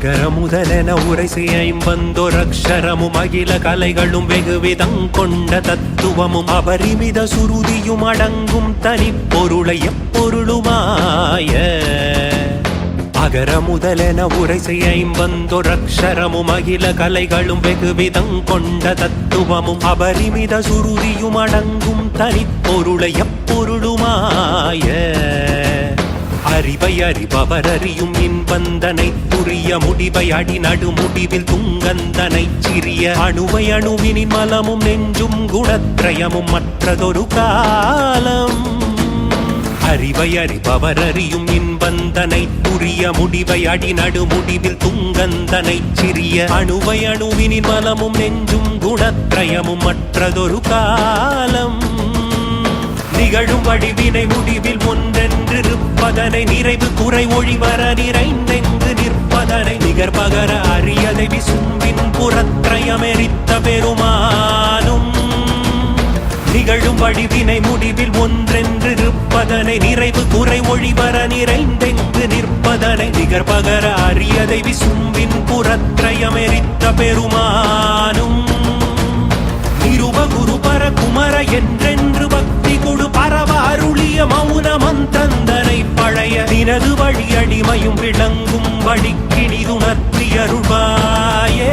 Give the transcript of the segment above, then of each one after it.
அகர முதலென உரைசி ஐம்பந்தொரக்ஷரமும் அகில கலைகளும் வெகுவிதங் கொண்ட தத்துவமும் அபரிமித சுருதியும் அடங்கும் தனி தனிப்பொருளை எப்பொருளுமாய. அகர முதலென உரைசி ஐம்பந்தொரக்ஷரமும் அகில கலைகளும் வெகுவிதங் கொண்ட தத்துவமும் அபரிமித சுருதியும் அடங்கும் தனிப்பொருளை எப்பொருளுமாய. அறிவை அறிபவர் அறியும் இன்பந்தனை புரிய முடிவை அடி நடு முடிவில் துங்கந்தனை சிறிய அணுவை அணுவினி மலமும் நெஞ்சும் குணத்ரயமும் மற்றதொரு காலம். அறிவை அறிபவர் அறியும் இன்பந்தனை புரிய முடிவை அடி நடு முடிவில் துங்கந்தனை சிறிய அணுவை அணுவினின் மலமும் நெஞ்சும் குணத்ரயமும் மற்றதொரு காலம். திகழும் வடிவினை முடிவில் ஒன்றென்றிருப்பதனை நிறைவு குறை ஒழிவர நிறைந்தெங்கு நிற்பதனை நிகர்பகர அரியதை விசும்பின் புறத்ரயமெரித்த பெருமானும். நிகழும் வடிவினை முடிவில் ஒன்றென்றிருப்பதனை நிறைவு குறை ஒழிவர நிறைந்தெங்கு நிற்பதனை நிகர்பகர அரியதை விசும்பின் புறத்ரயமெரித்த பெருமானும். விளங்கும் வழிக்கிணிதுணர்த்தி அருள்வாயே.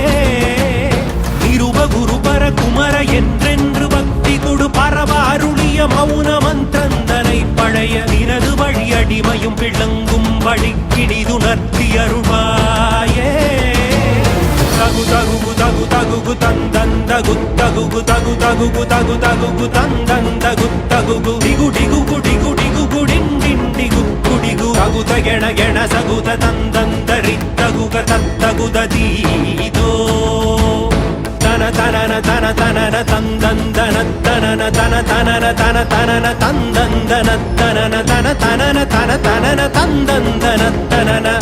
நிருப குருபர குமர என்றென்று பக்தி கொடு பரவாருளிய மௌன மந்திரந்தனை பழைய நினது வழி அடிமையும் விளங்கும் வழிக்கிணிதுணர்த்தி அருள்வாயே. தகு தகுகு தகு தகுகு தந்தந்தகு தகுகு தகு தகுகு தகு தகுகு தந்தந்தகு தகுகு. டிகு டிகு ಸಗುತ ಗೆಣ ಗೆಣ ಸಗುತ ತಂದಂದರಿ ತಗುಗ ತತ್ತಗುದೀದೋ ತನ ತನನ ತನ ತನನ ತಂದಂದನ ತನನ ತನ ತನನ ತನ ತನನ ತಂದಂದನ ತನನ ತನ ತನನ ತನ ತನನ ತಂದಂದನ ತನನ